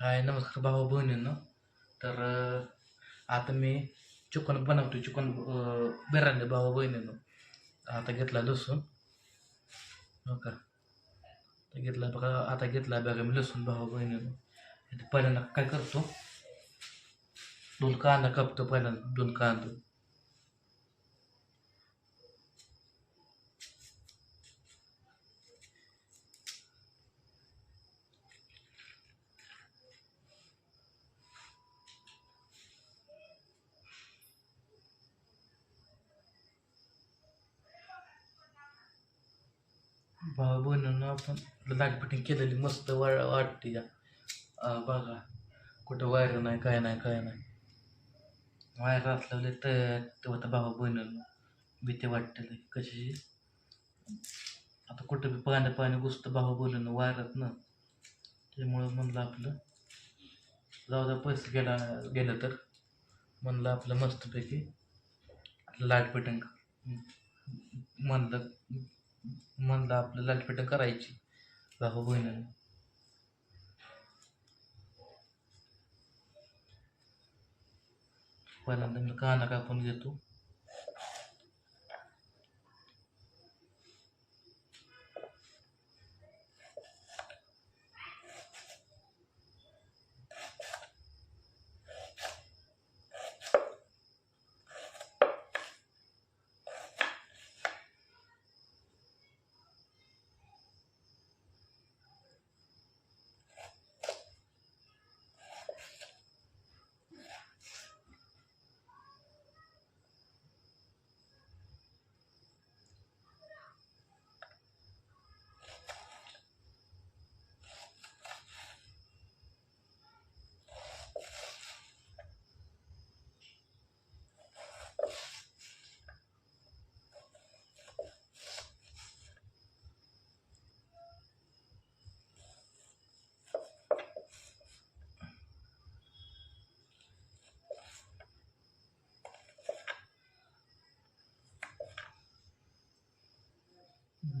हाय नमस्कार भाऊ बहिणींनो. तर आता मी चिकन बनवतो चिकन बिर्याणी भाऊ बहिणींनो. आता घेतला लसूण. हो का? आता घेतला बघा आता घेतला बघा मी लसूण भाऊ बहिणीनं. पहिल्यांदा काय करतो? दोन कांदा कापतो पहिल्यांदा दोन कांदा. भाऊ बहिणीनं आपण दाट केलेली मस्त वा वाटते या. बघा कुठं वायर नाही काय नाही काय नाही. वायर असल्यावर तर तेव्हा भाऊ बहिणीनं भीती वाटते लई कशी? आता कुठं बी पाणी पाणी घुसतं भाऊ बहिणींनो वायरात ना. त्यामुळं म्हणलं आपलं जाऊ द्या पैसे गेला गेलं तर. म्हणलं आपलं मस्तपैकी लाट पेटंग म्हणलं म्हणलं आपलं लालपेट करायची. भाऊ बहिणीनं. पहिल्यांदा मी काना कापून घेतो.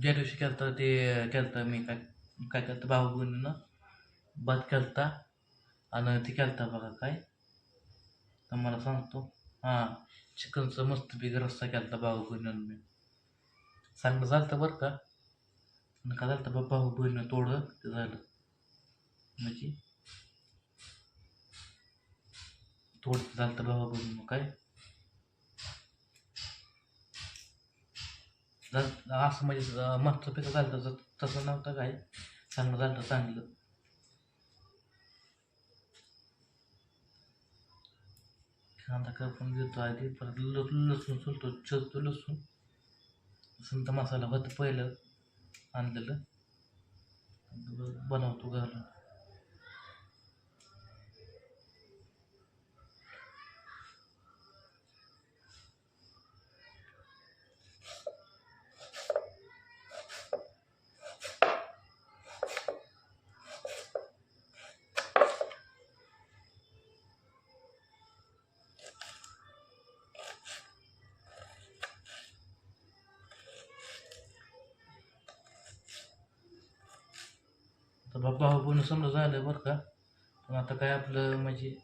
ज्या दिवशी केलता ते केलता मी काय काय केलतं भाऊ बहिणीनं भात केलता आणि ते केलता बघा काय. तर मला सांगतो हां चिकनचं बिगर रस्सा केलता भाऊ बहिणीनं मी. चांगलं झालं बरं का. आणि का झालं बा भाऊ बहिणीनं तोडं ते झालं. म्हणजे थोडं झालं भाऊ बहिणीनं काय. झालं असं म्हणजे अं, पिकं झालं तर तसं नव्हतं काय चांगलं झालं चांगलं. कांदा कापून घेतो आधी परत लसूण सोलतो चिरतो लसूण. संत मसाला होतं पहिलं आणलेलं. बनवतो घालून. तर बाबा पण समजा झालं बरं का. पण आता काय आपलं म्हणजे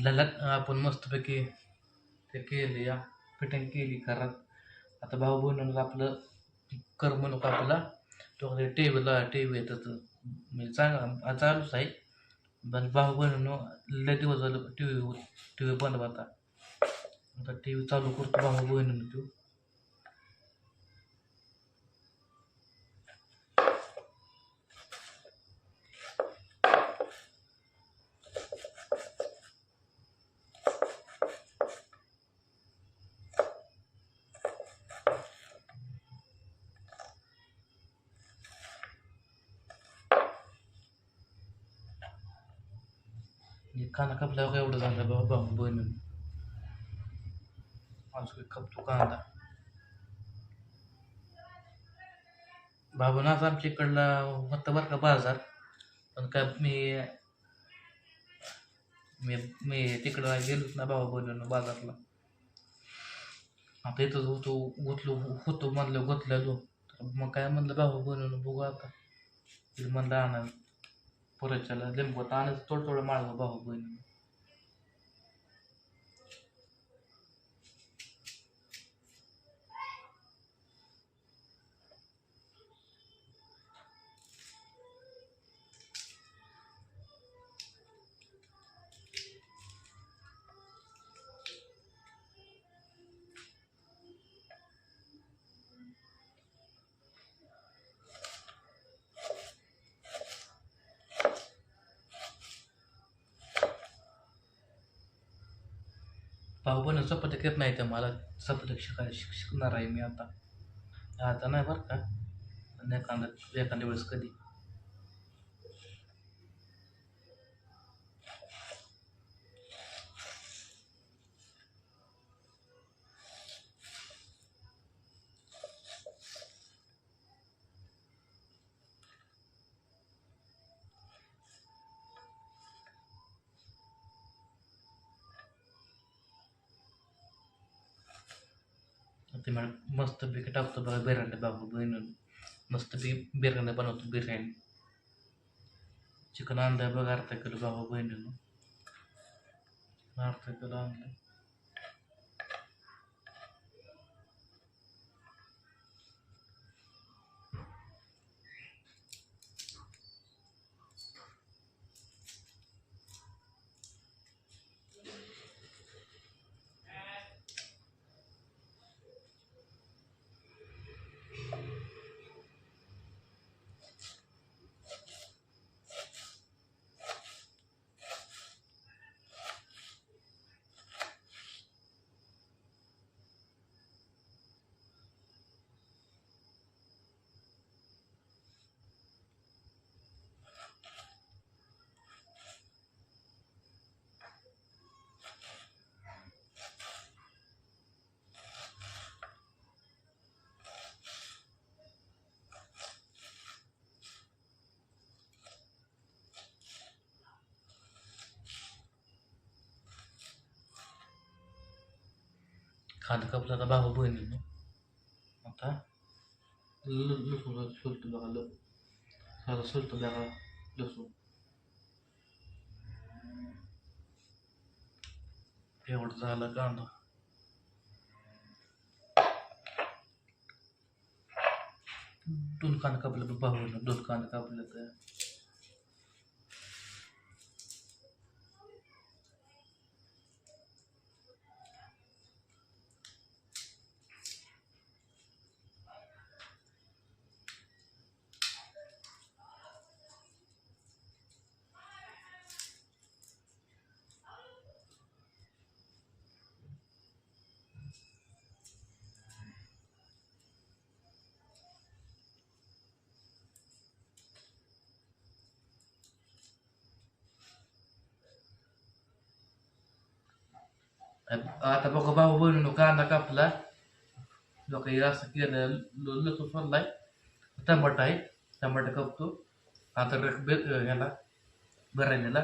लला आपण मस्तपैकी ते केले या फिटिंग केली कारण आता भाऊ बहिणीला आपलं करमणूक आपला? तो टी टेबल टी व्ही म्हणजे चांगला चालूच आहे. पण भाऊ बहिणीनं लय दिवस झालं टी व्ही टी व्ही बंद होता. आता टी व्ही चालू करतो भाऊ बहिणीनं तो. कांदा कापल्यावर एवढं झालं बाबा भाऊ बहिणीनं अजून कापतो कांदा. बाबूनाच आमच्या इकडला होता बरं का बाजार पण काय मी मी मी तिकडं गेलोच ना बाबा बनवून बाजारला. आता इथंच होतो गुतलो होतो म्हणलं गुतलेलो मग काय म्हणलं बाबा बनवून बघू आता. म्हणलं आणा पुरच्याला लिंबू आता आणि थोडं थोडं माळवं भाऊ बहिणी भाऊ पण चपाती येत नाही तर मला. चपाती शिकाय शिक शिकणार आहे मी आता. आता नाही बरं का? पण एखादा एखाद्या वेळेस कधी? ते मला मस्त पैकी टाकतो बघा बिर्याणी बाबू बहिणी मस्त बी बिर्याणी बनवतो बिर्याणी चिकन आणलंय बघा अर्धा किलो बाबा बहिणीनं अर्धा किलो आणलं खांदा कापला आता बाबा बहिणीनं आता ल- लसूण सोलतो बघा ल साधा सोलतो बघा लसूण एवढं झालं कांदा दोन कांदा कापले बाबूनं दोन कांदा कापले तर आता बघा भाऊ बहिणीनं कांदा कापला लोक असं केलं ल- लसूण सोडलाय टमाटा आहे टमाटा कापतो आता रक- बे- ह्याला भरायला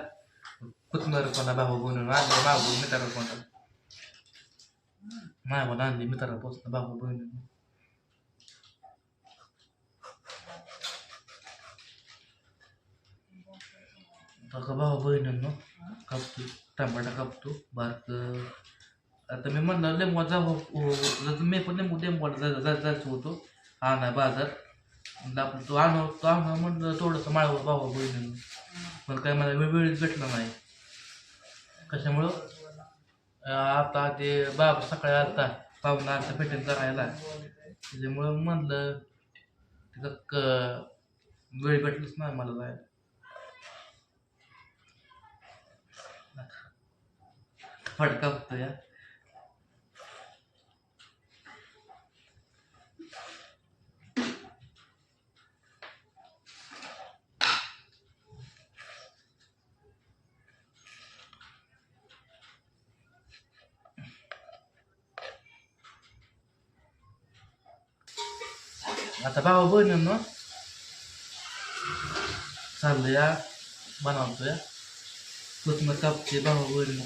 कोथमीर कोणा भाऊ बहिणीनं आणले भाऊ मित्राला कोणता माय आणली मित्रापासून भाऊ बहिणीनं बघा भाऊ बहिणींनो कापतो टमाटा कापतो बारक आता मी म्हणलं लिंबू जाऊ मी पण लिंबू लिंबू जायचं होतो. हा नाही बाजार. आपण तो आणव तो आणू म्हणलं थोडंसं माळावर भावा बहिणी पण काय मला वेळ वेळीच भेटला नाही. कशामुळं? आता ते बाब सकाळी आता पाहुणा आता भेटेन करायला. त्याच्यामुळं म्हणलं तिथं क वेळ भेटलंच नाही मला जायला. फटका होतो या आता भाऊ बहिणीनं चाललं या बनवतोय. कोथमीर कापते भाऊ बहिणीनं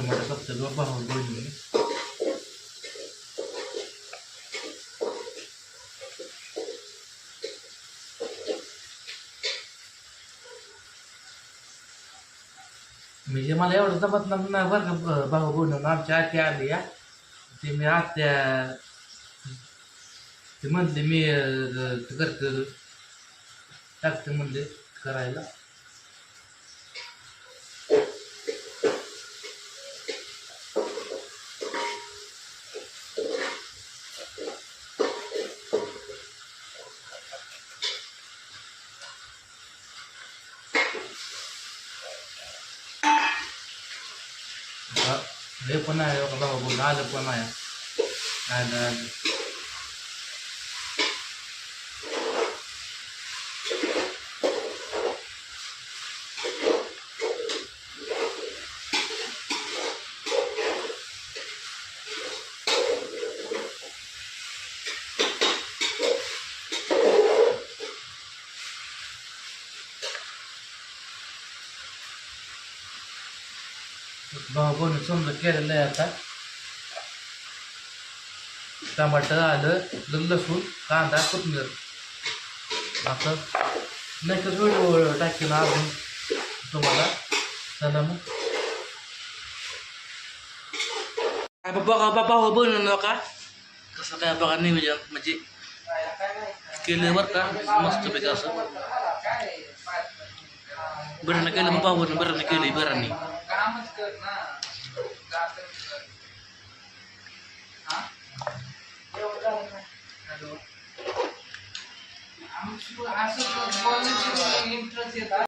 कापतोय टमाटर कापतो भाऊ बोलली म्हणजे मला एवढं जमत नाही बरं का भाऊ बोलून आमच्या आत्या आली या ते मी आत्या ते म्हणले मी अं, करते टाकते म्हणले करायला. हे पण आहे बघा भाऊ बोल आलं पण आहे. आलं आलं भाऊ बोलून समजा केलेलं आहे आता. टमाटर आलं लसूण कांदा कोथमीर आता नेक्स्ट व्हिडिओ टाकेल अजून तुम्हाला. चला मग. काय बा- बघा बाबा हो बनवून नका कसं काय बघा नियोजन. म्हणजे केलं बरं का? मस्तपैकी असं. बरं केलं मग भाऊ बरं केलं बरं कामच कर ना. हा? हॅलो. असं बोलण्याची इंटरेस्ट येतात